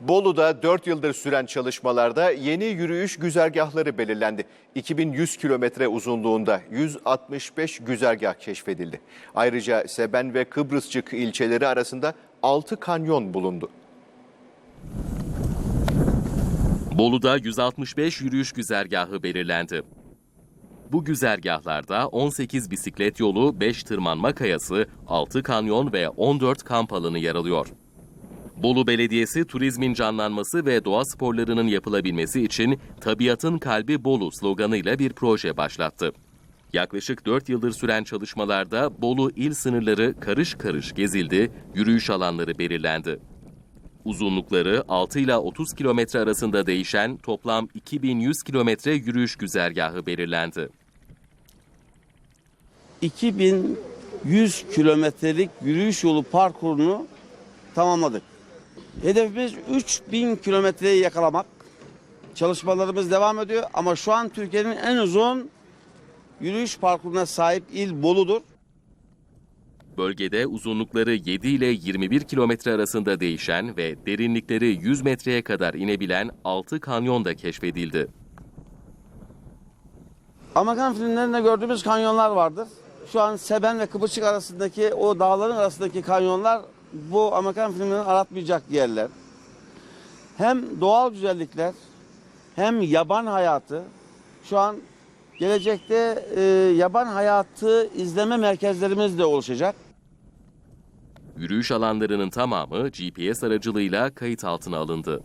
Bolu'da 4 yıldır süren çalışmalarda yeni yürüyüş güzergahları belirlendi. 2100 kilometre uzunluğunda 165 güzergah keşfedildi. Ayrıca Seben ve Kıbrısçık ilçeleri arasında 6 kanyon bulundu. Bolu'da 165 yürüyüş güzergahı belirlendi. Bu güzergahlarda 18 bisiklet yolu, 5 tırmanma kayası, 6 kanyon ve 14 kamp alanı yer alıyor. Bolu Belediyesi turizmin canlanması ve doğa sporlarının yapılabilmesi için Tabiatın Kalbi Bolu sloganıyla bir proje başlattı. Yaklaşık 4 yıldır süren çalışmalarda Bolu il sınırları karış karış gezildi, yürüyüş alanları belirlendi. Uzunlukları 6 ile 30 kilometre arasında değişen toplam 2100 kilometre yürüyüş güzergahı belirlendi. 2100 kilometrelik yürüyüş yolu parkurunu tamamladık. Hedefimiz 3000 kilometreyi yakalamak. Çalışmalarımız devam ediyor ama şu an Türkiye'nin en uzun yürüyüş parkuruna sahip il Bolu'dur. Bölgede uzunlukları 7 ile 21 kilometre arasında değişen ve derinlikleri 100 metreye kadar inebilen 6 kanyon da keşfedildi. Amerikan filmlerinde gördüğümüz kanyonlar vardır. Şu an Seben ve Kıbrısçık arasındaki o dağların arasındaki kanyonlar bu Amerikan filmlerinin aratmayacak yerler. Hem doğal güzellikler hem yaban hayatı şu an gelecekte e, yaban hayatı izleme merkezlerimiz de oluşacak. Yürüyüş alanlarının tamamı GPS aracılığıyla kayıt altına alındı.